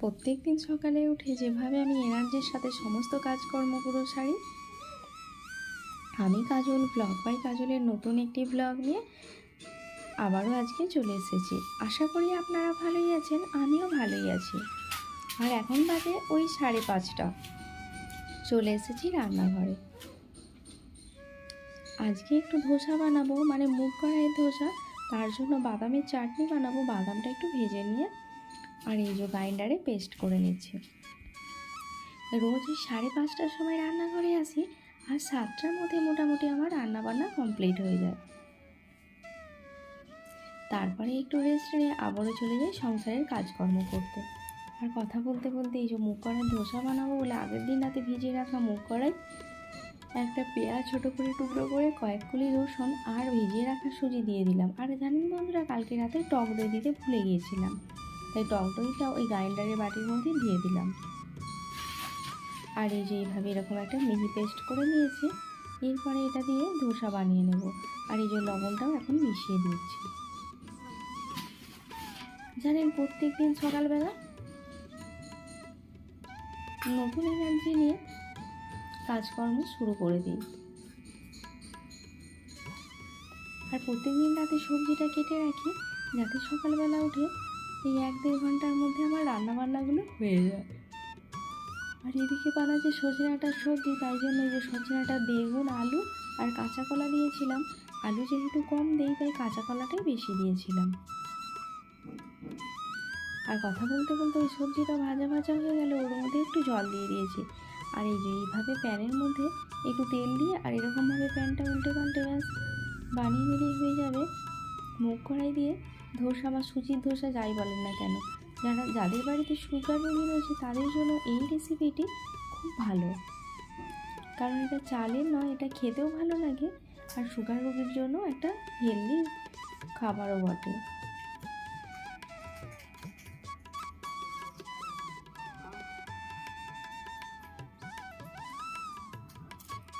প্রত্যেক দিন সকালে উঠে যেভাবে আমি এনার্জির সাথে সমস্ত কাজকর্মগুলো সারি, আমি কাজল ব্লগ বাই কাজলের নতুন একটি ব্লগ নিয়ে আবারও আজকে চলে এসেছি। আশা করি আপনারা ভালোই আছেন, আমিও ভালোই আছি। আর এখন বাজে ওই সাড়ে পাঁচটা। চলে এসেছি রান্নাঘরে। আজকে একটু ধোসা বানাবো মানে মুগ কড়াইয়ের ধোসা, তার জন্য বাদামের চাটনি বানাবো, বাদামটা একটু ভেজে নিয়ে আর এই যে গ্রাইন্ডারে পেস্ট করে নিচ্ছি। রোজ সাড়ে পাঁচটার সময় রান্নাঘরে আসি আর সাতটার মধ্যে মোটামুটি আমার রান্না বান্না কমপ্লিট হয়ে যায়। তারপরে একটু রেস্ট নিয়ে আবারও চলে যাই সংসারের কাজকর্ম করতে। আর কথা বলতে বলতে এই যে মুগ করার ধোসা বানাবো বলে আগের দিন রাতে ভিজিয়ে রাখা মুগ কড়াই, একটা পেঁয়াজ ছোটো করে টুকরো করে কয়েক কুলি রসুন আর ভিজিয়ে রাখা সুজি দিয়ে দিলাম। আর জানেন বন্ধুরা, কালকে রাতে টক দই দিতে ভুলে গিয়েছিলাম। তাই টক দইটা ওই গ্রাইন্ডারের বাটির মধ্যে দিয়ে দিলাম। আর এই যে এইভাবে এরকম একটা মিহি পেস্ট করে নিয়েছি, এরপরে এটা দিয়ে ধোসা বানিয়ে নেব। আর এই যে লবণটাও এখন মিশিয়ে দিচ্ছি। জানেন প্রত্যেক দিন সকালবেলা নতুন এনার্জি নিয়ে কাজকর্ম শুরু করে দিই। আর প্রত্যেকদিন রাতে সবজিটা কেটে রাখি, যাতে সকালবেলা উঠে এই এক দেড় ঘণ্টার মধ্যে আমার রান্না বান্নাগুলো হয়ে যায়। আর এদিকে বানাচ্ছে সজনাটার সবজি, তাই জন্য যে সজনাটা বেগুন, আলু আর কাঁচা কলা দিয়েছিলাম। আলু যেহেতু কম দেই, তাই কাঁচা কলাটাই বেশি দিয়েছিলাম। আর কথা বলতে বলতে ওই সবজিটা ভাজা ভাজা হয়ে গেলে, ওর মধ্যে একটু জল দিয়ে দিয়েছি। আর এই যে এইভাবে প্যানের মধ্যে একটু তেল দিয়ে, আর এরকমভাবে প্যানটা উল্টে পাল্টে ব্যাস বানিয়ে নিলেই হয়ে যাবে। মুখ কড়াই দিয়ে ধোসা বা সুজির ধোসা যাই বলেন না কেন, যারা, যাদের বাড়িতে সুগার রোগী রয়েছে, তাদের জন্য এই রেসিপিটি খুব ভালো। কারণ এটা চালের নয়, এটা খেতেও ভালো লাগে, আর সুগার রোগীর জন্য একটা হেলদি খাবারও বটে।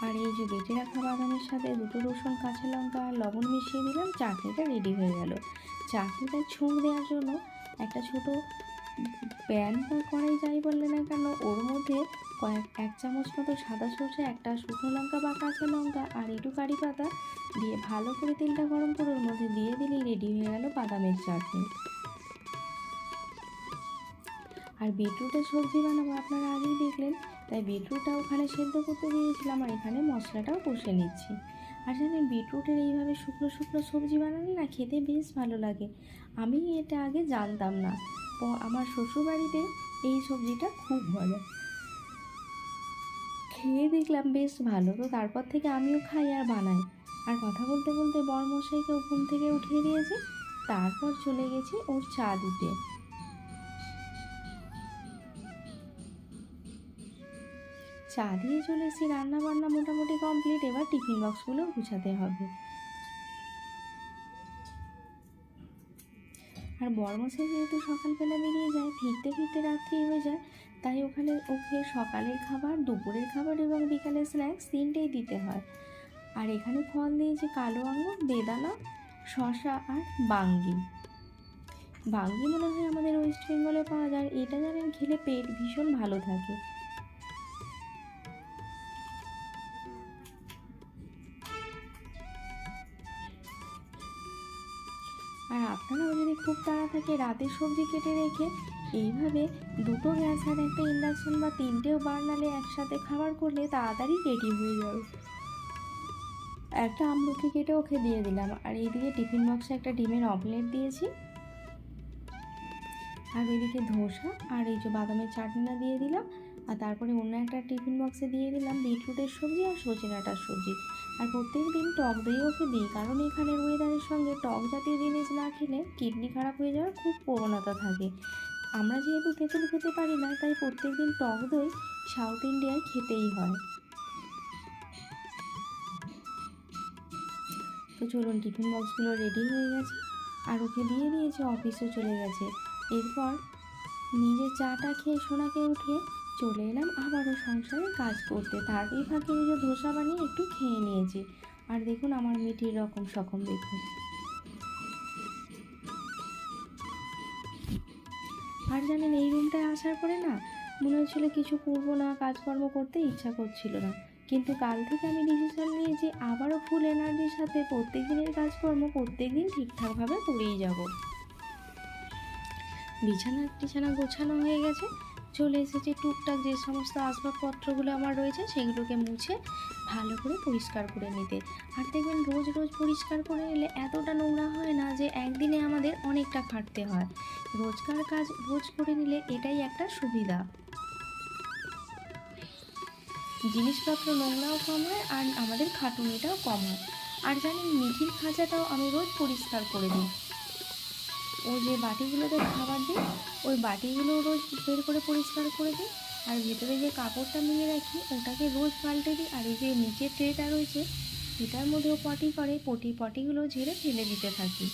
আর এই যে বেটে রাখা বাদামের সাথে দুটো রসুন, কাঁচা লঙ্কা আর লবণ মিশিয়ে দিলাম, চাটনিটা রেডি হয়ে গেল। চাটনিটা ছোঁক দেওয়ার জন্য একটা ছোট প্যান বা কড়াই যাই বললে না কেন? ওর মধ্যে কয়েক, এক চামচ মতো সাদা সর্ষে, একটা শুকনো লঙ্কা বা কাঁচা লঙ্কা আর একটু কারি পাতা দিয়ে ভালো করে তেলটা গরম করে ওর মধ্যে দিয়ে দিলেই রেডি হয়ে গেল বাদামের চাটনি। আর বিটরুটের সবজি বানাবো, আপনারা আগেই দেখলেন। তাই বিটরুটটা ওখানে সেদ্ধ করতে দিয়েছিলাম আর এখানে মশলাটাও কষে নিচ্ছি। আর জানেন বিটরুটের এইভাবে শুকনো শুকনো সবজি বানালে না খেতে বেশ ভালো লাগে। আমি এটা আগে জানতাম না। আমার শ্বশুরবাড়িতে এই সবজিটা খুব ভালো। খেয়ে দেখলাম বেশ ভালো। তো তারপর থেকে আমিও খাই আর বানাই। আর কথা বলতে বলতে বরমশাইকে ঘুম থেকে উঠিয়ে দিয়েছি। তারপর চলে গেছি ওর চা দিতে। চা দিয়ে চলে এসেছি রান্না বান্না মোটামুটি কমপ্লিট এবার টিফিন বক্সগুলো গুছাতে হবে। আর বর্মসে যেহেতু সকালবেলা বেরিয়ে যায়, ফিরতে ফিরতে রাত্রি হয়ে যায়, তাই ওখানে ওকে সকালের খাবার, দুপুরের খাবার এবং বিকালের স্ন্যাক্স তিনটেই দিতে হয়। আর এখানে ফল দিয়েছে কালো আঙুর, বেদানা শশা আর বাঙ্গি। বাঙ্গি মনে হয় আমাদের ওয়েস্ট বেঙ্গলে পাওয়া যায়। এটা জানেন খেলে পেট ভীষণ ভালো থাকে। আর আপনারাও যদি খুব তাড়া থাকে রাতের সবজি কেটে রেখে এইভাবে দুটো গ্যাস আর একটা ইন্ডাকশন বা তিনটেও বার্নালে একসাথে খাবার করলে তাড়াতাড়ি রেডি হয়ে যাবে। একটা আমলকি কেটে ওকে দিয়ে দিলাম। আর এইদিকে টিফিন বক্সে একটা ডিমের অমলেট দিয়েছি। আর এদিকে ধোসা আর এই যে বাদামের চাটনিটা দিয়ে দিলাম। আর তারপরে অন্য একটা টিফিন বক্সে দিয়ে দিলাম বিটরুটের সবজি আর সজনাটার সবজি। আর প্রত্যেক দিন টক দই ওকে দিই কারণ এখানের ওয়েদারের সঙ্গে টক জাতীয় জিনিস না খেলে কিডনি খারাপ হয়ে যাওয়ার খুব প্রবণতা থাকে। আমরা যেহেতু তেঁতুল খেতে পারি না, তাই প্রত্যেক দিন টক দই সাউথ ইন্ডিয়ায় খেতেই হয়। তো চলুন টিফিন বক্সগুলো রেডি হয়ে গেছে, আর ওকে দিয়ে দিয়েছে অফিসে চলে গেছে। এরপর নিজে চাটা খেয়ে সোনাকে উঠিয়ে চলে এলাম, আবারও সংসারে কাজ করতে। তার এই ফাঁকে যে ধোসা বানিয়ে একটু খেয়ে নিয়েছি। আর দেখুন আমার মিঠির রকম সকম দেখুন। আর জানেন, এই রুমটায় আসার পরে না, মনে হচ্ছিল কিছু করব না, কাজকর্ম করতে ইচ্ছা করছিল না। কিন্তু কাল থেকে আমি ডিসিশন নিয়েছি আবারও ফুল এনার্জির সাথে প্রত্যেক দিনের কাজকর্ম প্রত্যেক দিন ঠিকঠাকভাবে করেই যাব। বিছানা টিছানা গোছানো হয়ে গেছে। চলে এসেছে টুকটাক যে সমস্ত আসবাবপত্রগুলো আমার রয়েছে সেগুলোকে মুছে ভালো করে পরিষ্কার করে নিতে। আর দেখবেন রোজ রোজ পরিষ্কার করে নিলে এতটা নোংরা হয় না যে একদিনে আমাদের অনেকটা খাটতে হয়। রোজকার কাজ রোজ করে নিলে এটাই একটা সুবিধা। জিনিসপত্র নোংরাও কম হয় আর আমাদের খাটুনিটাও কম হয়। আর জানেন মিঠির খাঁচাটাও আমি রোজ পরিষ্কার করে দিই। ও যে বাটিগুলোতে খাবার দিই, ওই বাটিগুলো রোজ বের করে পরিষ্কার করে দিই। আর ভেতরে যে কাপড়টা মিলে রাখি, ওটাকে রোজ পাল্টে দিই। আর এই যে নিচের ট্রেটা রয়েছে, এটার মধ্যেও পটি করে, পটি পটিগুলো ঝেড়ে ফেলে দিতে থাকি।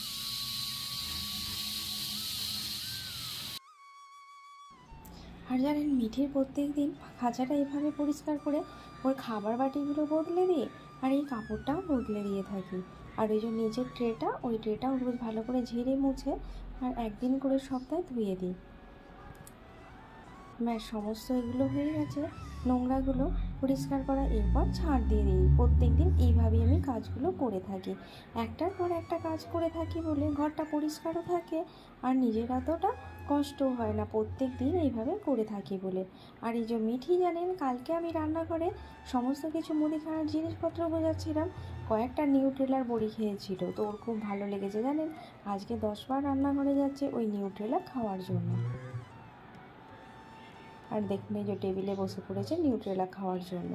আর জানেন, মিঠির প্রত্যেক দিন খাঁচাটা এভাবে পরিষ্কার করে ওর খাবার বাটিগুলো বদলে দিয়ে আর এই কাপড়টাও বদলে দিয়ে থাকি। আর ওই যে নিচের ট্রেটা, ওই ট্রেটাও রোজ ভালো করে ঝেড়ে মুছে আর একদিন করে সপ্তাহে ধুয়ে দিই। ব্যাস, সমস্ত এগুলো হয়ে গেছে। নোংরাগুলো পরিষ্কার করা, এরপর ছাড় দিয়ে দিই। প্রত্যেক দিন এইভাবেই আমি কাজগুলো করে থাকি। একটার পর একটা কাজ করে থাকি বলে ঘরটা পরিষ্কারও থাকে আর নিজের এতটা কষ্টও হয় না। প্রত্যেক দিন এইভাবে করে থাকি বলে। আর এই যে মিঠি, জানেন, কালকে আমি রান্নাঘরে সমস্ত কিছু মুদিখানার জিনিসপত্র বোঝাচ্ছিলাম কয়েকটা নিউট্রেলার বড়ি খেয়েছিল। তো ওর খুব ভালো লেগেছে, জানেন? আজকে দশবার রান্নাঘরে যাচ্ছে ওই নিউট্রেলা খাওয়ার জন্য। আর দেখুন এই যে টেবিলে বসে পড়েছে নিউট্রেলা খাওয়ার জন্য।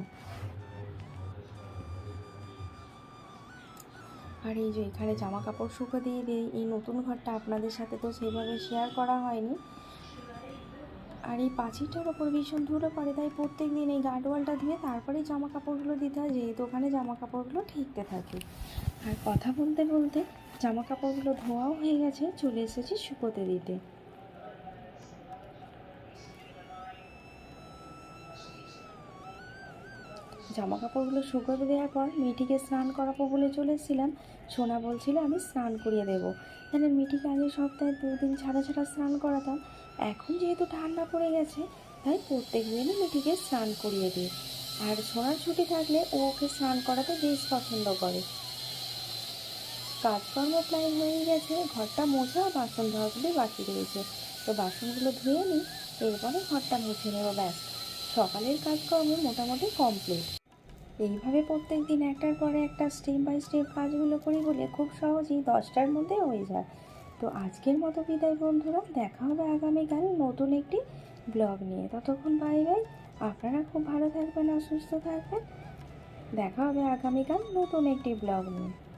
আর এই যে এখানে জামা কাপড় শুকো দিয়ে দিই, এই নতুন ঘরটা আপনাদের সাথে তো সেইভাবে শেয়ার করা হয়নি। আর এই পাঁচিরটার ওপর ভীষণ ধুলো পড়ে, তাই প্রত্যেক দিন এই গার্ডওয়ালটা ধুয়ে তারপরেই জামা কাপড়গুলো দিতে হয়, যেহেতু ওখানে জামা কাপড়গুলো ঠিকতে থাকে। আর কথা বলতে বলতে জামা কাপড়গুলো ধোয়াও হয়ে গেছে, চলে এসেছি শুকোতে দিতে। জামা কাপড়গুলো শুকোতে দেওয়ার পর মেয়েটিকে স্নান করাবো বলে চলে এসেছিলাম। সোনা বলছিল, আমি স্নান করিয়ে দেবো। জানেন মিঠিকে আগে সপ্তাহে দুদিন ছাড়া ছাড়া স্নান করাতাম। এখন যেহেতু ঠান্ডা পড়ে গেছে, তাই প্রত্যেক দিনই মিঠিকে স্নান করিয়ে দিই। আর সোনার ছুটি থাকলে ও ওকে স্নান করাতে বেশ পছন্দ করে। কাজকর্ম প্রায় হয়ে গেছে, ঘরটা মোছা বাসন ধোয়াগুলি বাকি রয়েছে। তো বাসনগুলো ধুয়ে নিই, এরপরে ঘরটা মুছে নেব, ব্যাস। সকালের কাজকর্ম মোটামুটি কমপ্লিট। এইভাবে প্রত্যেক দিন একটার পরে একটা স্টেপ বাই স্টেপ কাজগুলো করি বলে খুব সহজেই দশটার মধ্যে হয়ে যায়। তো আজকের মতো বিদায় বন্ধুরা, দেখা হবে আগামীকাল নতুন একটি ব্লগ নিয়ে। ততক্ষণ বাই বাই আপনারা খুব ভালো থাকবেন আর সুস্থ থাকবেন। দেখা হবে আগামীকাল নতুন একটি ব্লগ নিয়ে।